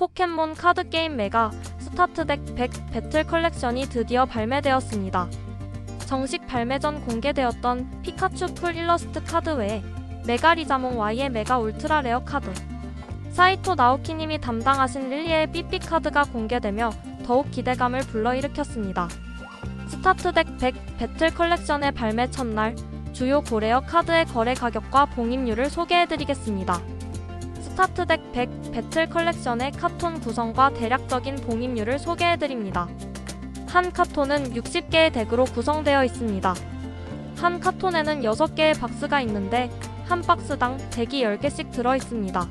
포켓몬 카드 게임 메가 스타트덱 100 배틀 컬렉션이 드디어 발매되었습니다. 정식 발매 전 공개되었던 피카츄 풀 일러스트 카드 외에 메가리자몽 Y의 메가 울트라 레어 카드, 사이토 나오키님이 담당하신 릴리의 삐삐 카드가 공개되며 더욱 기대감을 불러일으켰습니다. 스타트덱 100 배틀 컬렉션의 발매 첫날 주요 고레어 카드의 거래 가격과 봉입률을 소개해드리겠습니다. 스타트덱 100 배틀 컬렉션의 카톤 구성과 대략적인 봉입률을 소개해드립니다. 한 카톤은 60개의 덱으로 구성되어 있습니다. 한 카톤에는 6개의 박스가 있는데 한 박스당 덱이 10개씩 들어있습니다.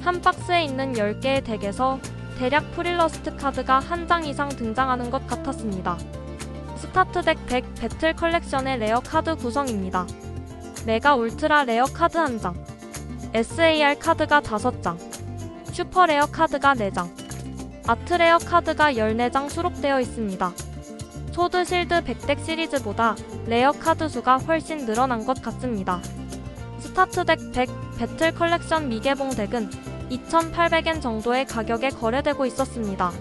한 박스에 있는 10개의 덱에서 대략 프릴러스트 카드가 한 장 이상 등장하는 것 같았습니다. 스타트덱 100 배틀 컬렉션의 레어 카드 구성입니다. 메가 울트라 레어 카드 1장, SAR 카드가 5장, 슈퍼 레어 카드가 4장, 아트 레어 카드가 14장 수록되어 있습니다. 소드 실드 100덱 시리즈보다 레어 카드 수가 훨씬 늘어난 것 같습니다. 스타트덱 100 배틀 컬렉션 미개봉 덱은 2,800엔 정도의 가격에 거래되고 있었습니다.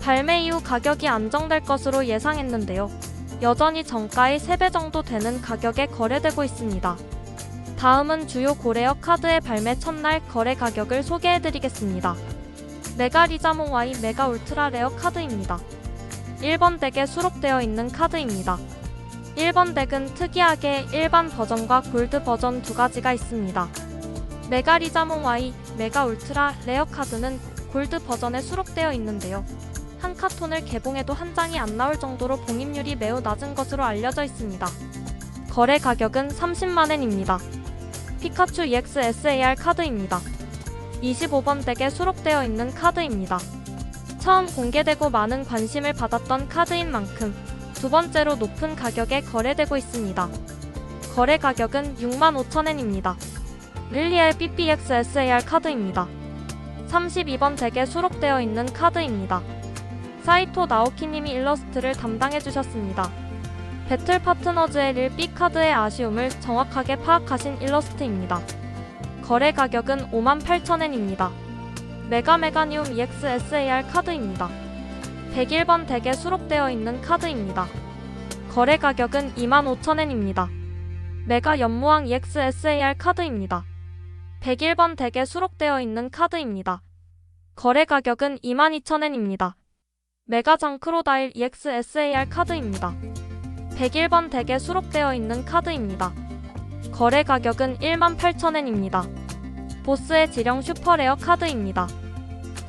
발매 이후 가격이 안정될 것으로 예상했는데요. 여전히 정가의 3배 정도 되는 가격에 거래되고 있습니다. 다음은 주요 고레어 카드의 발매 첫날 거래 가격을 소개해드리겠습니다. 메가 리자몽 Y 메가 울트라 레어 카드입니다. 1번 덱에 수록되어 있는 카드입니다. 1번 덱은 특이하게 일반 버전과 골드 버전 두 가지가 있습니다. 메가 리자몽 Y 메가 울트라 레어 카드는 골드 버전에 수록되어 있는데요. 한 카톤을 개봉해도 한 장이 안 나올 정도로 봉입률이 매우 낮은 것으로 알려져 있습니다. 거래 가격은 30만엔입니다. 피카츄 EX SAR 카드입니다. 25번 덱에 수록되어 있는 카드입니다. 처음 공개되고 많은 관심을 받았던 카드인 만큼 두 번째로 높은 가격에 거래되고 있습니다. 거래 가격은 65,000엔입니다. 릴리의 BPX SAR 카드입니다. 32번 덱에 수록되어 있는 카드입니다. 사이토 나오키님이 일러스트를 담당해주셨습니다. 배틀 파트너즈의 릴 B 카드의 아쉬움을 정확하게 파악하신 일러스트입니다. 거래 가격은 58,000엔입니다. 메가메가니움 EX SAR 카드입니다. 101번 덱에 수록되어 있는 카드입니다. 거래 가격은 25,000엔입니다. 메가 연무왕 EX SAR 카드입니다. 101번 덱에 수록되어 있는 카드입니다. 거래 가격은 22,000엔입니다. 메가 장크로다일 EX SAR 카드입니다. 101번 덱에 수록되어 있는 카드입니다. 거래 가격은 18,000엔입니다. 보스의 지령 슈퍼레어 카드입니다.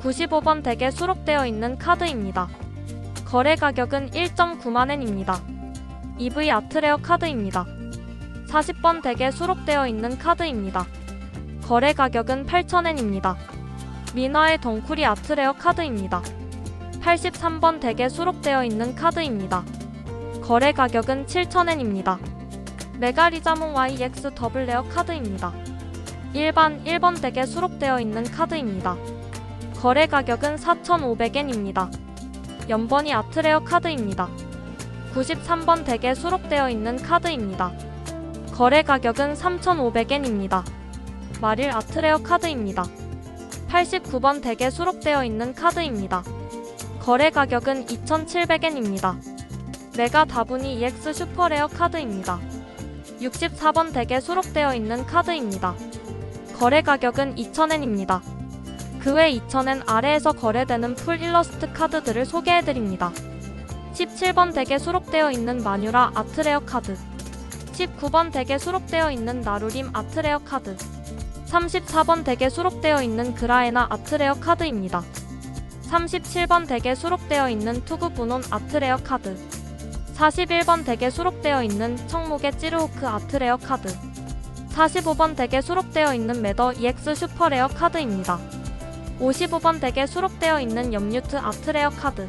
95번 덱에 수록되어 있는 카드입니다. 거래 가격은 1.9만엔입니다. EV 아트레어 카드입니다. 40번 덱에 수록되어 있는 카드입니다. 거래 가격은 8,000엔입니다. 미나의 덩쿠리 아트레어 카드입니다. 83번 덱에 수록되어 있는 카드입니다. 거래 가격은 7,000엔입니다. 메가리자몽 YX 더블 레어 카드입니다. 일반 1번 덱에 수록되어 있는 카드입니다. 거래 가격은 4,500엔입니다. 연번이 아트레어 카드입니다. 93번 덱에 수록되어 있는 카드입니다. 거래 가격은 3,500엔입니다. 마릴 아트레어 카드입니다. 89번 덱에 수록되어 있는 카드입니다. 거래 가격은 2,700엔입니다. 메가 다분히 EX 슈퍼레어 카드입니다. 64번 덱에 수록되어 있는 카드입니다. 거래 가격은 2,000엔입니다. 그 외 2,000엔 아래에서 거래되는 풀 일러스트 카드들을 소개해드립니다. 17번 덱에 수록되어 있는 마뉴라 아트레어 카드 19번 덱에 수록되어 있는 나루림 아트레어 카드 34번 덱에 수록되어 있는 그라에나 아트레어 카드입니다. 37번 덱에 수록되어 있는 투구 분온 아트레어 카드 41번 덱에 수록되어 있는 청목의 찌르호크 아트레어 카드. 45번 덱에 수록되어 있는 매더 EX 슈퍼레어 카드입니다. 55번 덱에 수록되어 있는 염유트 아트레어 카드.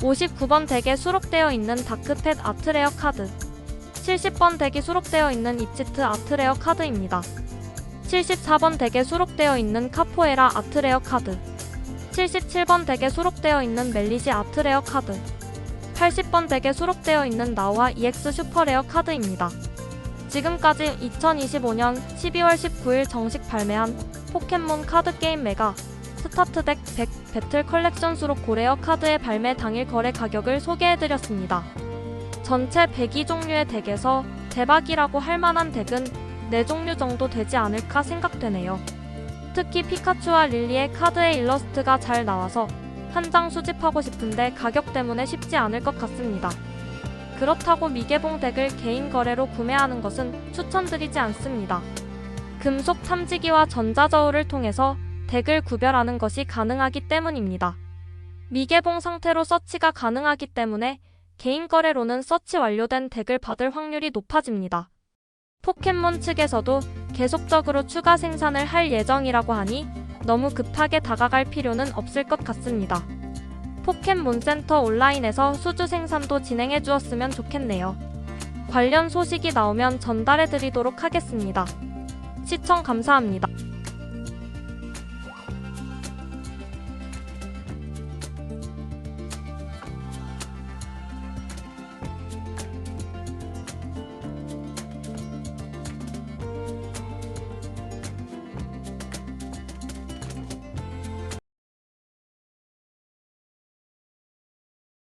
59번 덱에 수록되어 있는 다크펫 아트레어 카드. 70번 덱이 수록되어 있는 입지트 아트레어 카드입니다. 74번 덱에 수록되어 있는 카포에라 아트레어 카드. 77번 덱에 수록되어 있는 멜리시 아트레어 카드 80번 덱에 수록되어 있는 나와 EX 슈퍼레어 카드입니다. 지금까지 2025년 12월 19일 정식 발매한 포켓몬 카드 게임 메가 스타트덱 100 배틀 컬렉션 수록 고레어 카드의 발매 당일 거래 가격을 소개해드렸습니다. 전체 102종류의 덱에서 대박이라고 할 만한 덱은 4종류 정도 되지 않을까 생각되네요. 특히 피카츄와 릴리의 카드의 일러스트가 잘 나와서 한 장 수집하고 싶은데 가격 때문에 쉽지 않을 것 같습니다. 그렇다고 미개봉 덱을 개인 거래로 구매하는 것은 추천드리지 않습니다. 금속 탐지기와 전자저울을 통해서 덱을 구별하는 것이 가능하기 때문입니다. 미개봉 상태로 서치가 가능하기 때문에 개인 거래로는 서치 완료된 덱을 받을 확률이 높아집니다. 포켓몬 측에서도 계속적으로 추가 생산을 할 예정이라고 하니 너무 급하게 다가갈 필요는 없을 것 같습니다. 포켓몬 센터 온라인에서 수주 생산도 진행해 주었으면 좋겠네요. 관련 소식이 나오면 전달해 드리도록 하겠습니다. 시청 감사합니다.